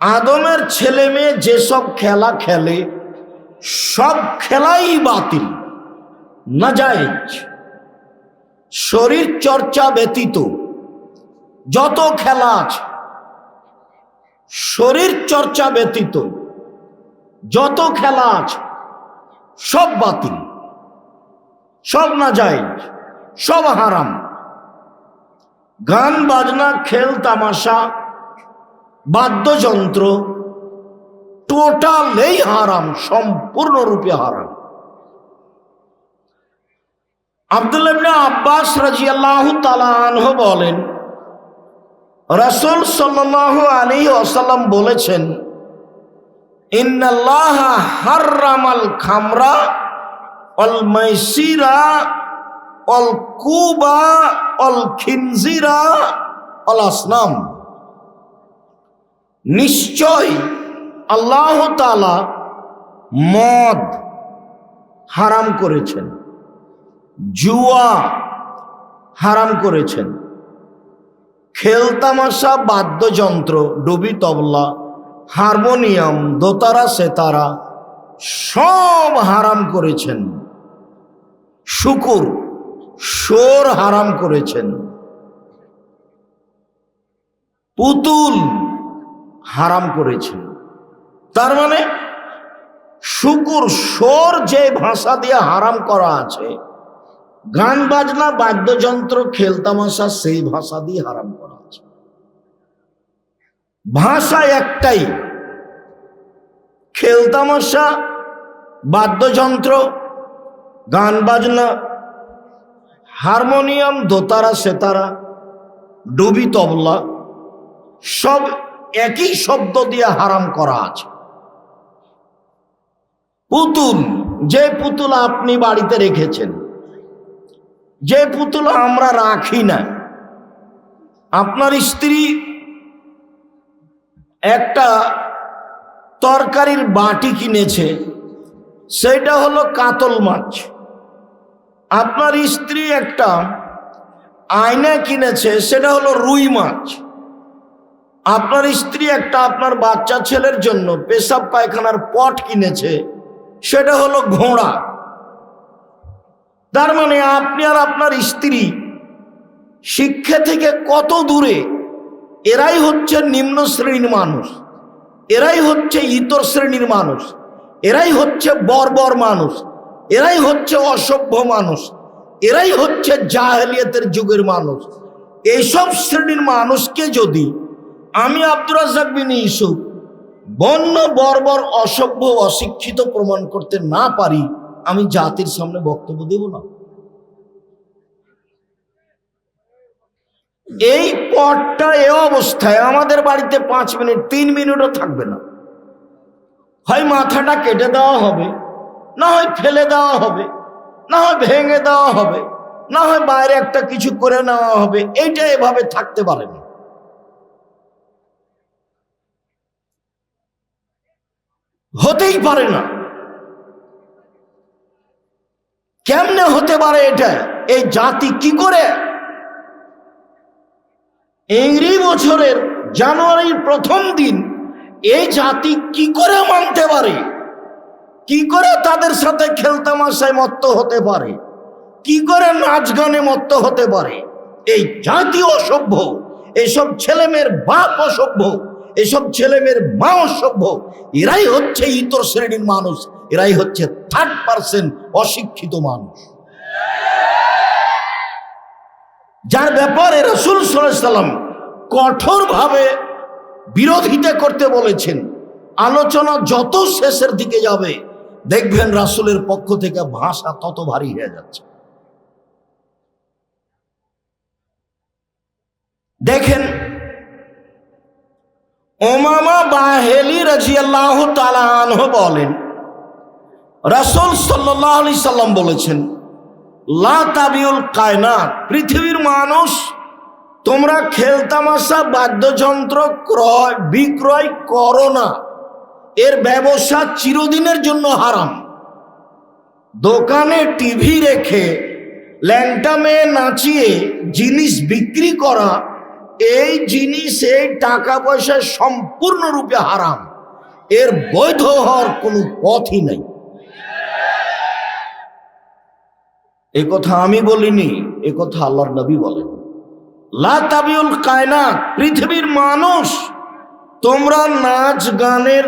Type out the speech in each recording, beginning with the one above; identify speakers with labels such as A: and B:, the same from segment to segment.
A: আদমের ছেলে মেয়ে যেসব খেলা খেলে, সব খেলাই বাতিল, নাজায়েজ। শরীর চর্চা ব্যতীত যত খেলা আছে, শরীর চর্চা ব্যতীত যত খেলা আছে, সব বাতিল। সব নাজায়েজ, সব হারাম। গান, বাজনা, খেল, তামাশা বাদ্যযন্ত্র টোটালেই হারাম, সম্পূর্ণরূপে হারাম। আবদুল্লাহ আব্বাস রাজিয়াল্লাহ তালাহ বলেন, রসুল সাল্লাহ আলী আসাল্লাম বলেছেন, ইন্নাল্লাহ হার্রামাল খামরা অল মাইসিরা অল কুবা অল খিনজিরা অল আসনাম। নিশ্চয় আল্লাহ তালা মদ হারাম করেছেন, জুয়া হারাম করেছেন, খেলতামাশা, বাদ্যযন্ত্র, ডুবি তবলা, হারমোনিয়াম, দোতারা, সেতারা সব হারাম করেছেন। শুকুর সোর হারাম করেছেন। পুতুল হারাম করেছেন তার মানে শুকুর সোর যে ভাষা দিয়ে হারাম করা আছে, গান, বাজনা, বাদ্যযন্ত্র, খেলতামাশা, সেই ভাষা দিয়ে হারাম করা আছে। ভাষা একটাই, খেলতামাশা, বাদ্যযন্ত্র, গান, বাজনা, হারমোনিয়াম, দোতারা, সেতারা, ডুবি তবলা, সব একই শব্দ দিয়ে হারাম করা আছে। পুতুল, যে পুতুল আপনি বাড়িতে রেখেছেন, যে পুতুল আমরা রাখি না, আপনার স্ত্রী একটা তরকারির বাটি কিনেছে, সেটা হলো কাতল মাছ। আপনার স্ত্রী একটা আয়না কিনেছে, সেটা হলো রুই মাছ। আপনার স্ত্রী একটা আপনার বাচ্চা ছেলের জন্য পেশাব পায়খানার পট কিনেছে, সেটা হলো ঘোড়া। তার মানে আপনি আর আপনার স্ত্রী শিক্ষা থেকে কত দূরে? এরাই হচ্ছে নিম্ন শ্রেণির মানুষ, এরাই হচ্ছে ইতর শ্রেণির মানুষ, এরাই হচ্ছে বর্বর মানুষ, এরাই হচ্ছে অসভ্য মানুষ, এরাই হচ্ছে জাহেলিয়তের যুগের মানুষ। এইসব শ্রেণির মানুষকে যদি আমি আব্দুর রাজাক বিন ইসুফ বন্য, বর্বর, অসভ্য, অশিক্ষিত প্রমাণ করতে না পারি, আমি জাতির সামনে বক্তব্য দেব না। এই পটটা এ অবস্থায় আমাদের বাড়িতে পাঁচ মিনিট, তিন মিনিটও থাকবে না। হয় মাথাটা কেটে দেওয়া হবে, না হয় ফেলে দেওয়া হবে, না হয় ভেঙে দেওয়া হবে, না হয় বাইরে একটা কিছু করে নেওয়া হবে, এইটা এভাবে থাকতে পারে না। হতেই পারে না। কেমনে হতে পারে এটা? এই জাতি কি করে? ইংরি বছরের জানুয়ারির প্রথম দিন এই জাতি কি করে মানতে পারে? কি করে তাদের সাথে খেলতামাশায় মত্ত হতে পারে? কি করে নাচ গানে মত্ত হতে পারে? এই জাতি অসভ্য এইসব ছেলেমেয়ের বাপ অসভ্য এসব ছেলেমেয়ের মা অসভ্য এরাই হচ্ছে ইতর শ্রেণির মানুষ। এরাই হচ্ছে থার্ড পার্সেন্ট অশিক্ষিত মানুষ। যার ব্যাপারে রসুল সাল্লাম কঠোরভাবে বিরোধিতা করতে বলেছেন, আলোচনা যত শেষের দিকে যাবে, দেখবেন রাসুলের পক্ষ থেকে ভাষা তত ভারী হয়ে যাচ্ছে। দেখেন ওমামা বাহেলি রাজিয়াল্লাহ তালাহ বলেন, রাসুল সাল্লাহ আলি সাল্লাম বলেছেন, লা তাবিউল পৃথিবীর মানুষ, তোমরা খেলতামাশা, বাদ্যযন্ত্র ক্রয়, বিক্রয় করো না। এর ব্যবসা চিরদিনের জন্য হারাম। দোকানে টিভি রেখে ল্যাংটা মেয়ে নাচিয়ে জিনিস বিক্রি করা এই জিনিস এই টাকা পয়সা সম্পূর্ণরূপে হারাম। এর বৈধ হওয়ার কোনো পথই নাই। এ কথা আমি বলিনি, এ কথা আল্লাহর নবী বলেন। লা তাবিউল কায়নাত, পৃথিবীর মানুষ, তোমরা নাচ গানের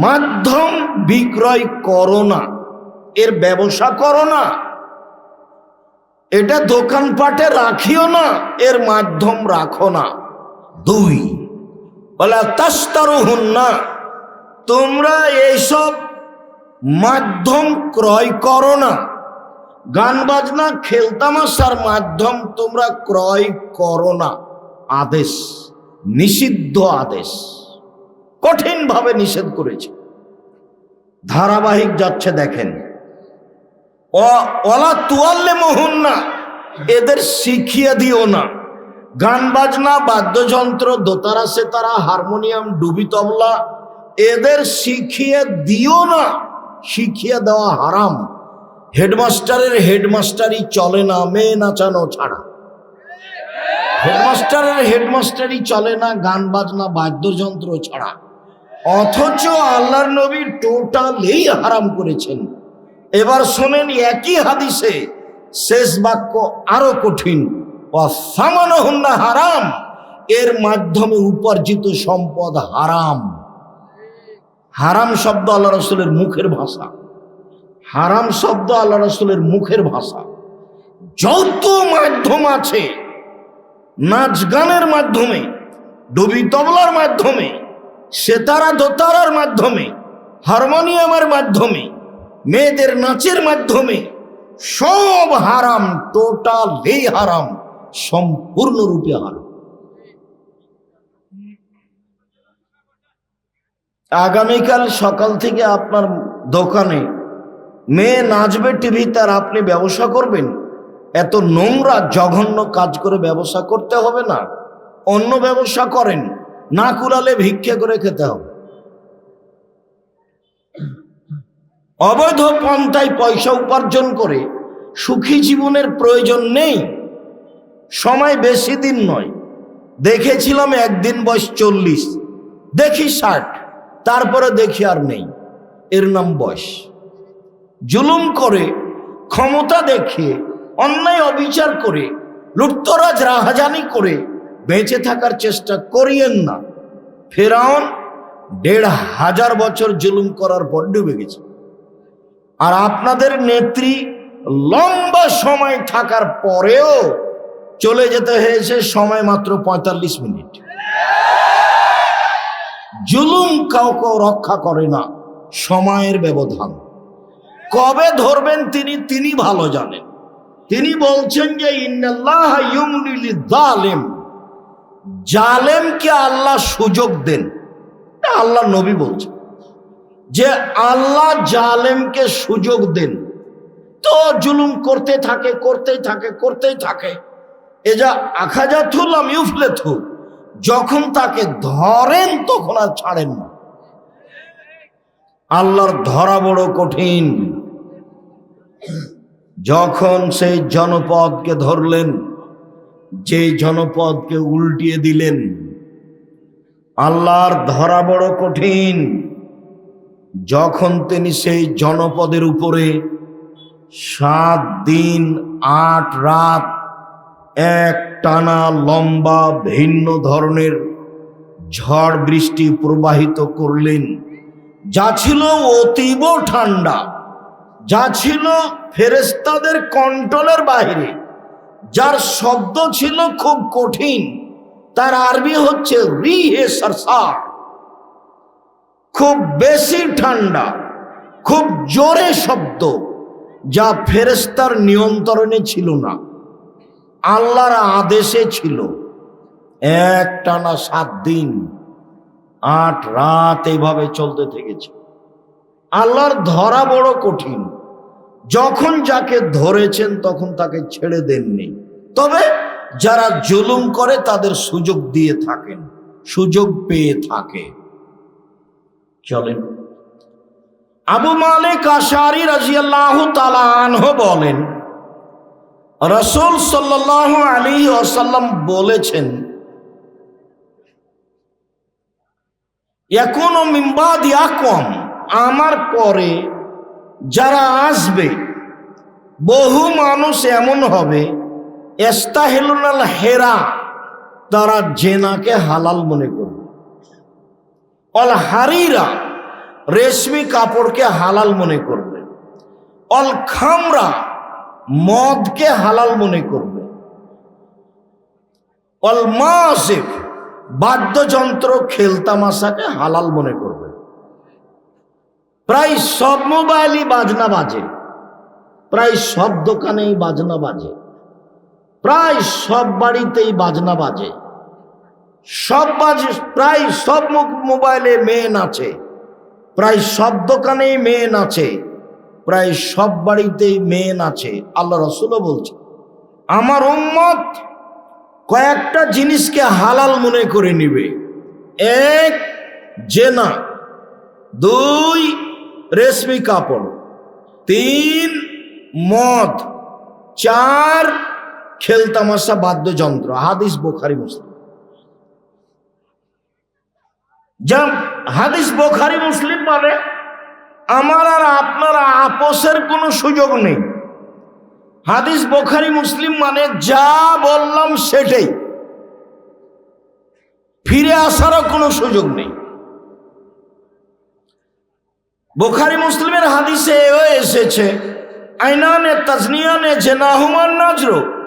A: মাধ্যম বিক্রয় করো না, এর ব্যবসা করো না। এটা দোকানপাটে রাখিও না, এর মাধ্যম রাখো না। দুই, বলে তাস্তারু হুন না তোমরা এইসব মাধ্যম ক্রয় করো না। গান বাজনা, খেলতামাশার মাধ্যম তোমরা ক্রয় করো না। আদেশ, নিষিদ্ধ আদেশ। কঠিনভাবে নিষেধ করেছে। ধারাবাহিক যাচ্ছে দেখেন। অলা তুয়াল্লে মোহন না এদের শিখিয়ে দিও না। গান বাজনা, বাদ্যযন্ত্র, দোতারা সেতারা, হারমোনিয়াম, ডুবি তবলা, এদের শিখিয়ে দিও না। শিখিয়ে দেওয়া হারাম। হেডমাস্টারের হেডমাস্টারই চলে না, মেয়ে নাচানো ছাড়া। হেডমাস্টারের হেডমাস্টারই চলে না, গান বাজনা, বাদ্যযন্ত্র ছাড়া। অথচ আল্লাহর নবী টোটালেই হারাম করেছেন। এবার শোনেন একই হাদিসে শেষ বাক্য আরও কঠিন। হারাম, এর মাধ্যমে উপার্জিত সম্পদ হারাম। হারাম শব্দ আল্লাহ রসুলের মুখের ভাষা। হারাম শব্দ আল্লাহ রসুলের মুখের ভাষা। যত মাধ্যম আছে, নাচ গানের মাধ্যমে, ডুবি তবলার মাধ্যমে, সেতারা দোতারার মাধ্যমে, হারমোনিয়ামের মাধ্যমে মেয়েদের নাচের মাধ্যমে সব হারাম টোটালি হারাম, সম্পূর্ণরূপে হারাম। আগামীকাল সকাল থেকে আপনার দোকানে মেয়ে নাচবে টিভি, তার আপনি ব্যবসা করবেন? এত নোংরা, জঘন্য কাজ করে ব্যবসা করতে হবে না। অন্য ব্যবসা করেন, না কুড়ালে ভিক্ষে করে খেতে হবে। অবৈধ পন্থায় পয়সা উপার্জন করে সুখী জীবনের প্রয়োজন নেই। সময় বেশি দিন নয়। দেখেছিলাম একদিন বয়স চল্লিশ, দেখি ষাট, তারপরে দেখি আর নেই। এর নাম বয়স। জুলুম করে, ক্ষমতা দেখিয়ে, অন্যায় অবিচার করে, লুটতরাজ, রাহাজানি করে বেঁচে থাকার চেষ্টা করিয়েন না। ফেরাউন দেড় হাজার বছর জুলুম করার পর ডুবে গেছে। আর আপনাদের নেত্রী লম্বা সময় থাকার পরেও চলে যেতে হয়েছে সময় মাত্র পঁয়তাল্লিশ মিনিট। জুলুম কাউকে রক্ষা করে না সময়ের ব্যবধান। কবে ধরবেন তিনি তিনি ভালো জানেন। তিনি বলছেন যে জালেম জালেমকে আল্লাহ সুযোগ দেন। আল্লাহ নবী বলছেন। যে আল্লাহ জালেমকে সুযোগ দেন। তো জুলুম করতে থাকে, করতেই থাকে করতেই থাকে। এ যা আখাজাথুলাম ইউফলেথু যখন তাকে ধরেন তখন আর ছাড়েন না। আল্লাহর ধরা বড় কঠিন। যখন সেই জনপদকে ধরলেন যে জনপদকে উল্টিয়ে দিলেন, আল্লাহর ধরা বড় কঠিন। যখন তিনি সেই জনপদের উপরে সাত দিন, আট রাত এক টানা লম্বা ভিন্ন ধরনের ঝড় বৃষ্টি প্রবাহিত করলেন। যা ছিল অতীব ঠান্ডা, যা ছিল ফেরেস্তাদের কন্ট্রোলের বাইরে, যার শব্দ ছিল খুব কঠিন, তার আরবি হচ্ছে রি হে খুব বেশি ঠান্ডা, খুব জোরে শব্দ যা ফেরেস্তার নিয়ন্ত্রণে ছিল না, আল্লাহর আদেশে ছিল। এক টানা সাত দিন, আট রাত এইভাবে চলতে থেকেছে। আল্লাহর ধরা বড় কঠিন। যখন যাকে ধরেছেন তখন তাকে ছেড়ে দেননি। তবে যারা জুলুম করে তাদের সুযোগ দিয়ে থাকেন, সুযোগ পেয়ে থাকে। চলেন। আবু মালিক আশারি রাজিয়াল্লাহ তালানহ বলেন, রসুল সাল্লাহ আলী আসাল্লাম বলেছেন এখনও মিম্বাদ ইয়াকম আমার পরে যারা আসবে, বহু মানুষ এমন হবে, এস্তাহেলুনাল হেরা তারা জেনাকে হালাল মনে করবে। অল হারিরা রেশমি কাপড়কে হালাল মনে করবে। অল খামরা মদকে হালাল মনে করবে। অল মাসিক বাদ্যযন্ত্র খেলতামাশাকে হালাল মনে করবে। প্রায় সব মোবাইলই বাজনা বাজে। প্রায় সব দোকানেই বাজনা বাজে। প্রায় সব বাড়িতেই বাজনা বাজে। সব প্রায় সব মোবাইলে মেয়ে নাচে প্রায় সব দোকানেই মেয়ে নাচে প্রায় সব বাড়িতেই মেয়ে নাচে আল্লাহ রসুলও বলছে, আমার উম্মত কয়েকটা জিনিসকে হালাল মনে করে নিবে। এক, জেনা। দুই, রেশমি কাপড়। তিন, মদ। চার, খেলতামাশা, বাদ্যযন্ত্র। হাদিস বোখারি, মুসলিম। যা হাদিস বোখারি মুসলিম মানে আমার আর আপনার আপোষের কোনো সুযোগ নেই। হাদিস বোখারি মুসলিম মানে যা বললাম সেটাই। ফিরে আসারও কোনো সুযোগ নেই। বোখারি মুসলিমের হাদিসে এসেছে, আইনানে তাজনিয়ানে জেনাহুমান নজরো।